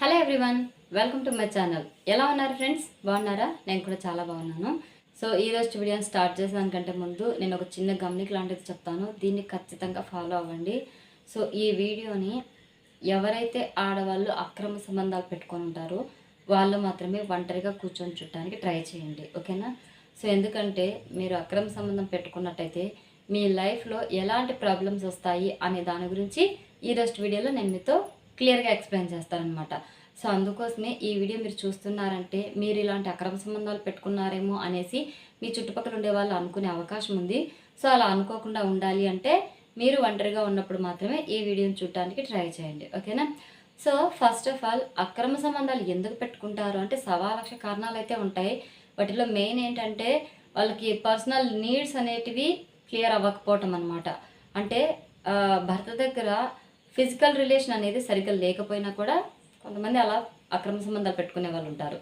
Hello everyone welcome to my channel. ఎలా ఉన్నారు friends? బాగున్నారా? నేను కూడా చాలా బాగున్నాను. సో ఈ రోజు వీడియోని స్టార్ట్ చేసేదానికంటే ముందు నేను ఒక చిన్న గమనిక లాంటిది చెప్తాను. దీన్ని ఖచ్చితంగా ఫాలో అవ్వండి. సో ఈ వీడియోని ఎవరైతే ఆడవాళ్ళు అక్రమ సంబంధాలు పెట్టుకొని ఉంటారో వాళ్ళు మాత్రమే ఒంటరిగా కూర్చొని చూడటానికి ట్రై చేయండి. ఓకేనా? సో ఎందుకంటే మీరు అక్రమ సంబంధం పెట్టుకున్నట్టయితే మీ లైఫ్లో ఎలాంటి ప్రాబ్లమ్స్ వస్తాయి అనే దాని గురించి ఈ రోజు వీడియోలో నేను మీతో క్లియర్గా ఎక్స్ప్లెయిన్ చేస్తారనమాట సో అందుకోసమే ఈ వీడియో మీరు చూస్తున్నారంటే మీరు ఇలాంటి అక్రమ సంబంధాలు పెట్టుకున్నారేమో అనేసి మీ చుట్టుపక్కల ఉండే వాళ్ళు అనుకునే అవకాశం ఉంది. సో అలా అనుకోకుండా ఉండాలి అంటే మీరు ఒంటరిగా ఉన్నప్పుడు మాత్రమే ఈ వీడియోని చూడటానికి ట్రై చేయండి. ఓకేనా? సో ఫస్ట్ ఆఫ్ ఆల్ అక్రమ సంబంధాలు ఎందుకు పెట్టుకుంటారు? అంటే సవా లక్ష కారణాలు అయితే ఉంటాయి. వాటిలో మెయిన్ ఏంటంటే వాళ్ళకి పర్సనల్ నీడ్స్ అనేటివి క్లియర్ అవ్వకపోవటం అనమాట అంటే భర్త దగ్గర ఫిజికల్ రిలేషన్ అనేది సరిగ్గా లేకపోయినా కూడా కొంతమంది అలా అక్రమ సంబంధాలు పెట్టుకునే వాళ్ళు ఉంటారు.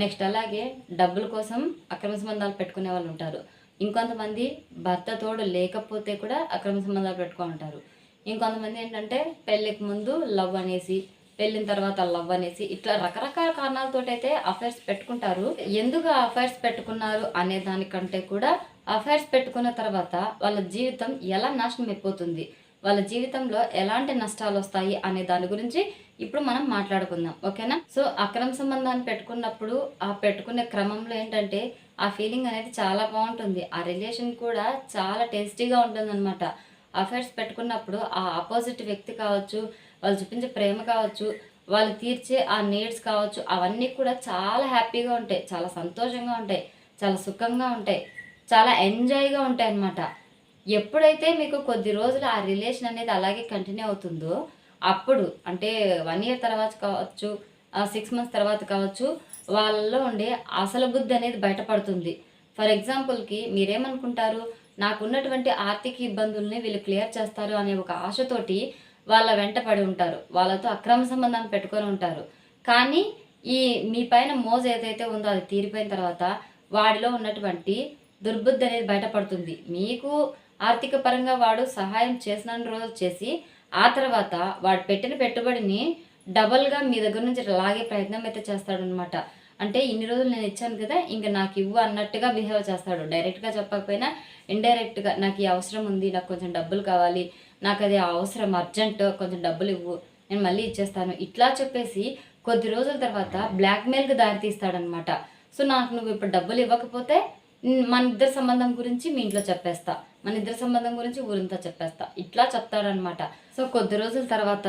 నెక్స్ట్ అలాగే డబ్బుల కోసం అక్రమ సంబంధాలు పెట్టుకునే వాళ్ళు ఉంటారు. ఇంకొంతమంది భర్త తోడు లేకపోతే కూడా అక్రమ సంబంధాలు పెట్టుకొని ఉంటారు. ఇంకొంతమంది ఏంటంటే పెళ్ళికి ముందు లవ్ అనేసి పెళ్ళిన తర్వాత లవ్ అనేసి ఇట్లా రకరకాల కారణాలతో అయితే అఫైర్స్ పెట్టుకుంటారు. ఎందుకు అఫైర్స్ పెట్టుకున్నారు అనే దానికంటే కూడా అఫైర్స్ పెట్టుకున్న తర్వాత వాళ్ళ జీవితం ఎలా నాశనం అయిపోతుంది? వాళ్ళ జీవితంలో ఎలాంటి నష్టాలు వస్తాయి అనే దాని గురించి ఇప్పుడు మనం మాట్లాడుకుందాం. ఓకేనా? సో అక్రమ సంబంధాన్ని పెట్టుకున్నప్పుడు ఆ పెట్టుకునే క్రమంలో ఏంటంటే ఆ ఫీలింగ్ అనేది చాలా బాగుంటుంది. ఆ రిలేషన్ కూడా చాలా టేస్టీగా ఉంటుంది అనమాట అఫైర్స్ పెట్టుకున్నప్పుడు ఆ ఆపోజిట్ వ్యక్తి కావచ్చు వాళ్ళు చూపించే ప్రేమ కావచ్చు వాళ్ళు తీర్చే ఆ నీడ్స్ కావచ్చు అవన్నీ కూడా చాలా హ్యాపీగా ఉంటాయి. చాలా సంతోషంగా ఉంటాయి. చాలా సుఖంగా ఉంటాయి. చాలా ఎంజాయ్గా ఉంటాయి అన్నమాట ఎప్పుడైతే మీకు కొద్ది రోజులు ఆ రిలేషన్ అనేది అలాగే కంటిన్యూ అవుతుందో అప్పుడు అంటే వన్ ఇయర్ తర్వాత కావచ్చు సిక్స్ మంత్స్ తర్వాత కావచ్చు వాళ్ళలో ఉండే అసలు బుద్ధి అనేది బయటపడుతుంది. ఫర్ ఎగ్జాంపుల్కి మీరేమనుకుంటారు నాకున్నటువంటి ఆర్థిక ఇబ్బందుల్ని వీళ్ళు క్లియర్ చేస్తారు అనే ఒక ఆశతోటి వాళ్ళ వెంట పడి ఉంటారు. వాళ్ళతో అక్రమ సంబంధాన్ని పెట్టుకొని ఉంటారు. కానీ ఈ మీ పైన మోజు ఏదైతే ఉందో అది తీరిపోయిన తర్వాత వాడిలో ఉన్నటువంటి దుర్బుద్ధి అనేది బయటపడుతుంది. మీకు ఆర్థిక పరంగా వాడు సహాయం చేసిన రోజు చేసి ఆ తర్వాత వాడు పెట్టిన పెట్టుబడిని డబల్గా మీ దగ్గర నుంచి లాగే ప్రయత్నం అయితే చేస్తాడనమాట అంటే ఇన్ని రోజులు నేను ఇచ్చాను కదా ఇంకా నాకు ఇవ్వు అన్నట్టుగా బిహేవ్ చేస్తాడు. డైరెక్ట్గా చెప్పకపోయినా ఇండైరెక్ట్గా నాకు ఈ అవసరం ఉంది నాకు కొంచెం డబ్బులు కావాలి నాకు అది అవసరం అర్జెంట్ కొంచెం డబ్బులు ఇవ్వు నేను మళ్ళీ ఇచ్చేస్తాను. ఇట్లా చెప్పేసి కొద్ది రోజుల తర్వాత బ్లాక్మెయిల్కి దారి తీస్తాడనమాట సో నాకు నువ్వు ఇప్పుడు డబ్బులు ఇవ్వకపోతే మన ఇద్దరి సంబంధం గురించి మీ ఇంట్లో చెప్పేస్తా. మన ఇద్దరి సంబంధం గురించి ఊరంతా చెప్పేస్తా. ఇట్లా చెప్తాడనమాట సో కొద్ది రోజుల తర్వాత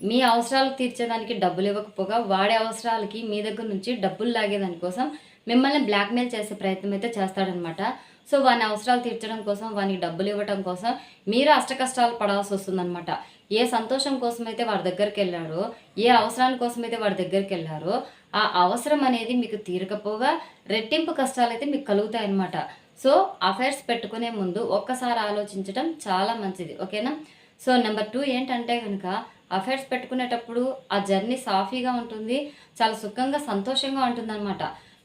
మీ అవసరాలు తీర్చేదానికి డబ్బులు ఇవ్వకపోగా వాడే అవసరాలకి మీ దగ్గర నుంచి డబ్బులు లాగేదాని కోసం మిమ్మల్ని బ్లాక్మెయిల్ చేసే ప్రయత్నం అయితే చేస్తాడనమాట సో వాని అవసరాలు తీర్చడం కోసం వానికి డబ్బులు ఇవ్వడం కోసం మీరు అష్ట కష్టాలు పడాల్సి వస్తుందన్నమాట. ఏ సంతోషం కోసం అయితే వాడి దగ్గరికి వెళ్ళారో ఏ అవసరాల కోసం అయితే వాడి దగ్గరికి వెళ్ళారో ఆ అవసరం అనేది మీకు తీరకపోగా రెట్టింపు కష్టాలు అయితే మీకు కలుగుతాయి అన్నమాట సో అఫైర్స్ పెట్టుకునే ముందు ఒక్కసారి ఆలోచించడం చాలా మంచిది. ఓకేనా? సో నెంబర్ టూ ఏంటంటే కనుక అఫైర్స్ పెట్టుకునేటప్పుడు ఆ జర్నీ సాఫీగా ఉంటుంది చాలా సుఖంగా సంతోషంగా ఉంటుందన్నమాట.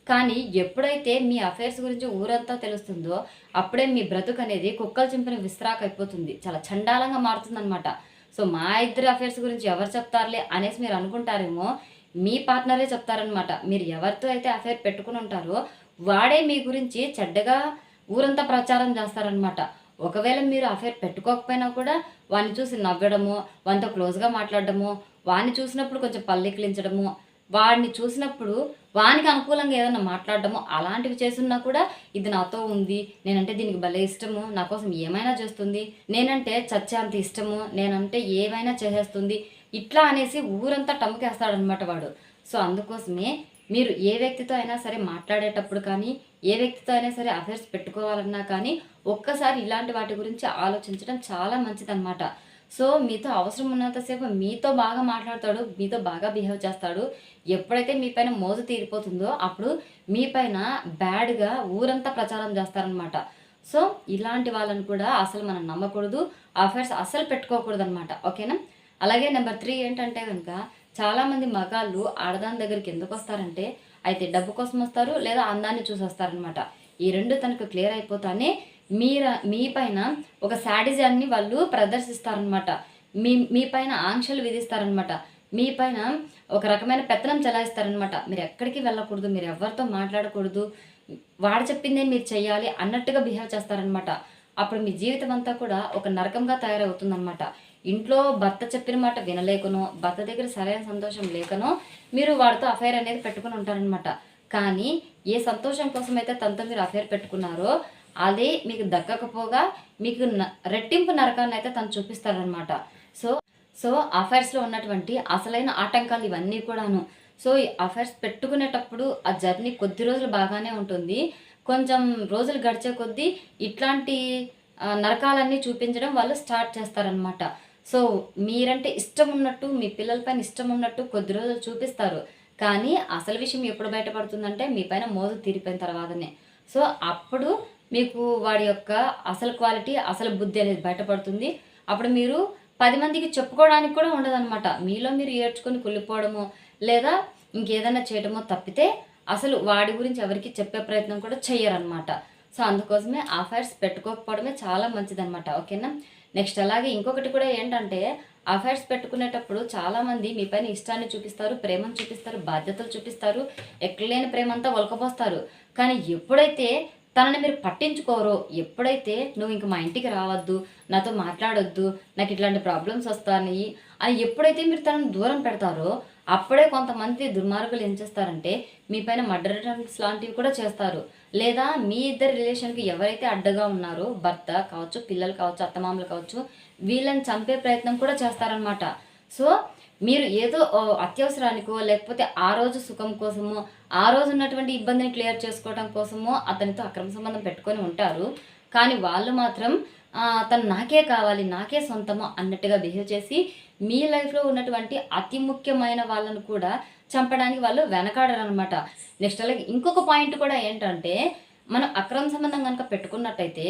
కానీ ఎప్పుడైతే మీ అఫైర్స్ గురించి ఊరంతా తెలుస్తుందో అప్పుడే మీ బ్రతుకు అనేది కుక్కలు చింపిన విస్త్రాక్ అయిపోతుంది. చాలా చండాలంగా మారుతుందన్నమాట. సో మా ఇద్దరి అఫైర్స్ గురించి ఎవరు చెప్తారులే అనేసి మీరు అనుకుంటారేమో మీ పార్ట్నరే చెప్తారనమాట మీరు ఎవరితో అయితే అఫైర్ పెట్టుకుని ఉంటారో వాడే మీ గురించి చెడ్డగా ఊరంతా ప్రచారం చేస్తారనమాట ఒకవేళ మీరు అఫైర్ పెట్టుకోకపోయినా కూడా వాడిని చూసి నవ్వడము వానితో క్లోజ్గా మాట్లాడడము వాడిని చూసినప్పుడు కొంచెం పల్లెకిలించడము వాడిని చూసినప్పుడు వానికి అనుకూలంగా ఏదైనా మాట్లాడడము అలాంటివి చేస్తున్నా కూడా ఇది నాతో ఉంది నేనంటే దీనికి భలే ఇష్టము నా కోసం ఏమైనా చేస్తుంది నేనంటే చచ్చే అంత ఇష్టము నేనంటే ఏమైనా చేసేస్తుంది ఇట్లా అనేసి ఊరంతా టమ్ముకేస్తాడనమాట వాడు. సో అందుకోసమే మీరు ఏ వ్యక్తితో అయినా సరే మాట్లాడేటప్పుడు కానీ ఏ వ్యక్తితో అయినా సరే అఫైర్స్ పెట్టుకోవాలన్నా కానీ ఒక్కసారి ఇలాంటి వాటి గురించి ఆలోచించడం చాలా మంచిదన్నమాట. సో మీతో అవసరం ఉన్నంతసేపు మీతో బాగా మాట్లాడతాడు మీతో బాగా బిహేవ్ చేస్తాడు. ఎప్పుడైతే మీ పైన మోజు తీరిపోతుందో అప్పుడు మీ పైన బ్యాడ్గా ఊరంతా ప్రచారం చేస్తారనమాట సో ఇలాంటి వాళ్ళని కూడా అసలు మనం నమ్మకూడదు అఫైర్స్ అసలు పెట్టుకోకూడదు అనమాట ఓకేనా? అలాగే నెంబర్ త్రీ ఏంటంటే కనుక చాలామంది మగాళ్ళు ఆడదాని దగ్గరికి ఎందుకు వస్తారంటే అయితే డబ్బు కోసం వస్తారు లేదా అందాన్ని చూసి వస్తారనమాట ఈ రెండు తనకు క్లియర్ అయిపోతానే మీర మీ పైన ఒక శాడిజాన్ని వాళ్ళు ప్రదర్శిస్తారనమాట మీ మీ పైన ఆంక్షలు విధిస్తారనమాట మీ పైన ఒక రకమైన పెత్తనం చెలాయిస్తారనమాట మీరు ఎక్కడికి వెళ్ళకూడదు మీరు ఎవరితో మాట్లాడకూడదు వాడు చెప్పిందే మీరు చేయాలి అన్నట్టుగా బిహేవ్ చేస్తారనమాట అప్పుడు మీ జీవితం అంతా కూడా ఒక నరకంగా తయారవుతుందన్నమాట. ఇంట్లో భర్త చెప్పిన మాట వినలేకనో భర్త దగ్గర సరైన సంతోషం లేకనో మీరు వాడితో అఫైర్ అనేది పెట్టుకుని ఉంటారనమాట కానీ ఏ సంతోషం కోసం అయితే తనతో మీరు అఫైర్ పెట్టుకున్నారో అదే మీకు దక్కకపోగా మీకు న- రెట్టింపు నరకాన్ని అయితే తను చూపిస్తారనమాట సో సో అఫైర్స్లో ఉన్నటువంటి అసలైన ఆటంకాలు ఇవన్నీ కూడాను. సో ఈ అఫైర్స్ పెట్టుకునేటప్పుడు ఆ జర్నీ కొద్ది రోజులు బాగానే ఉంటుంది. కొంచెం రోజులు గడిచే కొద్దీ ఇట్లాంటి నరకాలన్నీ చూపించడం వాళ్ళు స్టార్ట్ చేస్తారనమాట సో మీరంటే ఇష్టం ఉన్నట్టు మీ పిల్లలపైన ఇష్టం ఉన్నట్టు కొద్ది రోజులు చూపిస్తారు. కానీ అసలు విషయం ఎప్పుడు బయటపడుతుందంటే మీ పైన మోజు తీరిపోయిన తర్వాతనే. సో అప్పుడు మీకు వాడి యొక్క అసలు క్వాలిటీ అసలు బుద్ధి అనేది బయటపడుతుంది. అప్పుడు మీరు పది మందికి చెప్పుకోవడానికి కూడా ఉండదన్నమాట. మీలో మీరు ఏడ్చుకొని కుళ్ళిపోవడమో లేదా ఇంకేదైనా చేయడమో తప్పితే అసలు వాడి గురించి ఎవరికి చెప్పే ప్రయత్నం కూడా చెయ్యరనమాట సో అందుకోసమే అఫైర్స్ పెట్టుకోకపోవడమే చాలా మంచిదన్నమాట. ఓకేనా? నెక్స్ట్ అలాగే ఇంకొకటి కూడా ఏంటంటే అఫైర్స్ పెట్టుకునేటప్పుడు చాలామంది మీ పైన ఇష్టాన్ని చూపిస్తారు ప్రేమను చూపిస్తారు బాధ్యతలు చూపిస్తారు ఎక్కలేని ప్రేమంతా ఒలకపోస్తారు. కానీ ఎప్పుడైతే తనని మీరు పట్టించుకోరో ఎప్పుడైతే నువ్వు ఇంక మా ఇంటికి రావద్దు నాతో మాట్లాడొద్దు నాకు ఇట్లాంటి ప్రాబ్లమ్స్ వస్తాయి అని ఎప్పుడైతే మీరు తనను దూరం పెడతారో అప్పుడే కొంతమంది దుర్మార్గులు ఏం చేస్తారంటే మీ పైన మర్డర్ అటెంప్ట్స్ లాంటివి కూడా చేస్తారు. లేదా మీ ఇద్దరు రిలేషన్కి ఎవరైతే అడ్డగా ఉన్నారో భర్త కావచ్చు పిల్లలు కావచ్చు అత్తమామలు కావచ్చు వీళ్ళని చంపే ప్రయత్నం కూడా చేస్తారనమాట సో మీరు ఏదో అత్యవసరానికో లేకపోతే ఆ రోజు సుఖం కోసమో ఆ రోజు ఉన్నటువంటి ఇబ్బందిని క్లియర్ చేసుకోవడం కోసమో అతనితో అక్రమ సంబంధం పెట్టుకొని ఉంటారు. కానీ వాళ్ళు మాత్రం తను నాకే కావాలి నాకే సొంతము అన్నట్టుగా బిహేవ్ చేసి మీ లైఫ్లో ఉన్నటువంటి అతి ముఖ్యమైన వాళ్ళను కూడా చంపడానికి వాళ్ళు వెనకాడరు అనమాట నెక్స్ట్ అలాగే ఇంకొక పాయింట్ కూడా ఏంటంటే మనం అక్రమ సంబంధం కనుక పెట్టుకున్నట్టయితే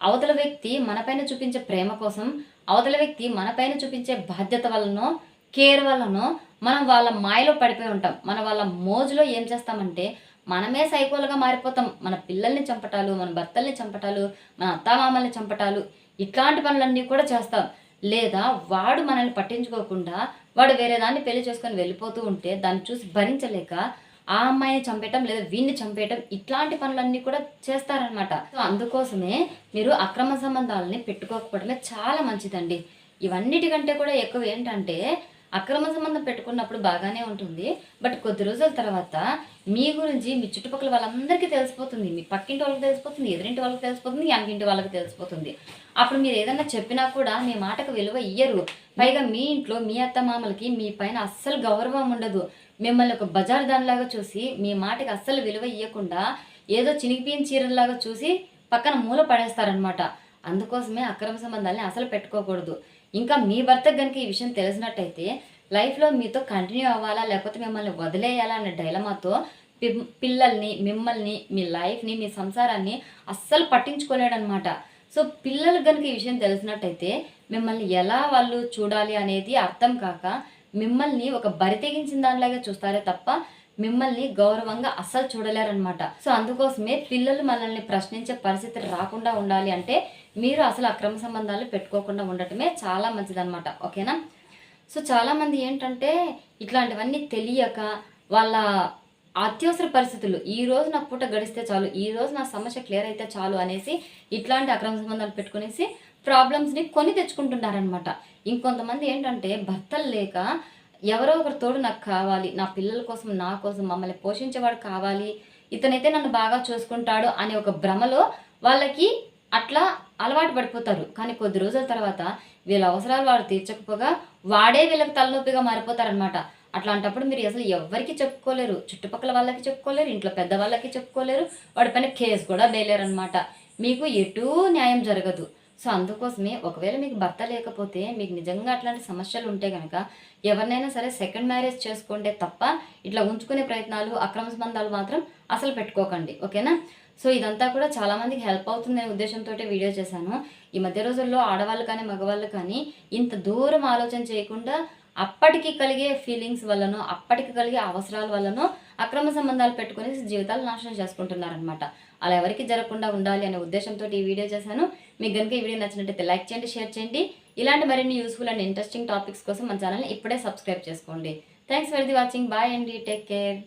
అవతల వ్యక్తి మనపైన చూపించే ప్రేమ కోసం అవతల వ్యక్తి మనపైన చూపించే బాధ్యత వలనో కేర్ వలనో మనం వాళ్ళ మాయలో పడిపోయి ఉంటాం. మన వాళ్ళ మోజులో ఏం చేస్తామంటే మనమే సైకోలుగా మారిపోతాం. మన పిల్లల్ని చంపటాలు మన భర్తల్ని చంపటాలు మన అత్తామామల్ని చంపటాలు ఇట్లాంటి పనులన్నీ కూడా చేస్తాం. లేదా వాడు మనల్ని పట్టించుకోకుండా వాడు వేరే దాన్ని పెళ్ళి చేసుకొని వెళ్ళిపోతూ ఉంటే దాన్ని చూసి భరించలేక ఆ అమ్మాయిని చంపేయటం లేదా వీడిని చంపేయటం ఇట్లాంటి పనులన్నీ కూడా చేస్తారనమాట సో అందుకోసమే మీరు అక్రమ సంబంధాలని పెట్టుకోకపోవడమే చాలా మంచిదండి. ఇవన్నిటికంటే కూడా ఎక్కువ ఏంటంటే అక్రమ సంబంధం పెట్టుకున్నప్పుడు బాగానే ఉంటుంది. బట్ కొద్ది రోజుల తర్వాత మీ గురించి మీ చుట్టుపక్కల వాళ్ళందరికీ తెలిసిపోతుంది. మీ పక్కింటి వాళ్ళకి తెలిసిపోతుంది ఎదురింటి వాళ్ళకి తెలిసిపోతుంది వెనకింటి వాళ్ళకి తెలిసిపోతుంది. అప్పుడు మీరు ఏదన్నా చెప్పినా కూడా మీ మాటకు విలువ ఇయ్యరు. పైగా మీ ఇంట్లో మీ అత్త మామలకి మీ పైన అస్సలు గౌరవం ఉండదు. మిమ్మల్ని ఒక బజార్ దానిలాగా చూసి మీ మాటకి అస్సలు విలువ ఇవ్వకుండా ఏదో చినిగిపోయిన చీరలాగా చూసి పక్కన మూల పడేస్తారనమాట అందుకోసమే అక్రమ సంబంధాలని అసలు పెట్టుకోకూడదు. ఇంకా మీ భర్తకు కనుక ఈ విషయం తెలిసినట్టయితే లైఫ్లో మీతో కంటిన్యూ అవ్వాలా లేకపోతే మిమ్మల్ని వదిలేయాలా అనే డైలమాతో పి- పిల్లల్ని మిమ్మల్ని మీ లైఫ్ని మీ సంసారాన్ని అస్సలు పట్టించుకోలేడనమాట. సో పిల్లలకు కనుక ఈ విషయం తెలిసినట్టయితే మిమ్మల్ని ఎలా వాళ్ళు చూడాలి అనేది అర్థం కాక మిమ్మల్ని ఒక బరి తెగించిన దానిలాగే చూస్తారే తప్ప మిమ్మల్ని గౌరవంగా అస్సలు చూడలేరనమాట. సో అందుకోసమే పిల్లలు మనల్ని ప్రశ్నించే పరిస్థితి రాకుండా ఉండాలి అంటే మీరు అసలు అక్రమ సంబంధాలు పెట్టుకోకుండా ఉండటమే చాలా మంచిదన్నమాట ఓకేనా? సో చాలామంది ఏంటంటే ఇట్లాంటివన్నీ తెలియక వాళ్ళ అత్యవసర పరిస్థితులు ఈ రోజు నా పూట గడిస్తే చాలు ఈ రోజు నా సమస్య క్లియర్ అయితే చాలు అనేసి ఇట్లాంటి అక్రమ సంబంధాలు పెట్టుకునేసి ప్రాబ్లమ్స్ని కొని తెచ్చుకుంటున్నారనమాట ఇంకొంతమంది ఏంటంటే భర్తలు లేక ఎవరో ఒకరి తోడు నాకు కావాలి నా పిల్లల కోసం నా కోసం మమ్మల్ని పోషించేవాడు కావాలి ఇతనైతే నన్ను బాగా చూసుకుంటాడు అనే ఒక భ్రమలో వాళ్ళకి అట్లా అలవాటు పడిపోతారు. కానీ కొద్ది రోజుల తర్వాత వీళ్ళ అవసరాలు వాడు తీర్చకపోగా వాడే వీళ్ళకి తలనొప్పిగా మారిపోతారనమాట అట్లాంటప్పుడు మీరు అసలు ఎవరికి చెప్పుకోలేరు. చుట్టుపక్కల వాళ్ళకి చెప్పుకోలేరు. ఇంట్లో పెద్ద వాళ్ళకి చెప్పుకోలేరు. వాడి పైన కేసు కూడా వేయలేరు అనమాట మీకు ఎటూ న్యాయం జరగదు. సో అందుకోసమే ఒకవేళ మీకు భర్త లేకపోతే మీకు నిజంగా అట్లాంటి సమస్యలు ఉంటే కనుక ఎవరినైనా సరే సెకండ్ మ్యారేజ్ చేసుకుంటే తప్ప ఇట్లా ఉంచుకునే ప్రయత్నాలు అక్రమ సంబంధాలు మాత్రం అసలు పెట్టుకోకండి. ఓకేనా? సో ఇదంతా కూడా చాలామందికి హెల్ప్ అవుతుందనే ఉద్దేశంతో వీడియో చేశాను. ఈ మధ్య రోజుల్లో ఆడవాళ్ళు కానీ మగవాళ్ళు కానీ ఇంత దూరం ఆలోచన చేయకుండా అప్పటికి కలిగే ఫీలింగ్స్ వల్లనో అప్పటికి కలిగే అవసరాల వల్లనో అక్రమ సంబంధాలు పెట్టుకుని జీవితాలు నాశనం చేసుకుంటున్నారనమాట అలా ఎవరికి జరగకుండా ఉండాలి అనే ఉద్దేశంతో ఈ వీడియో చేశాను. మీకు కనుక ఈ వీడియో నచ్చినట్టయితే లైక్ చేయండి షేర్ చేయండి. ఇలాంటి మరిన్ని యూస్ఫుల్ అండ్ ఇంట్రెస్టింగ్ టాపిక్స్ కోసం మన ఛానల్ని ఇప్పుడే సబ్స్క్రైబ్ చేసుకోండి. Thanks for the watching bye అండి. Take care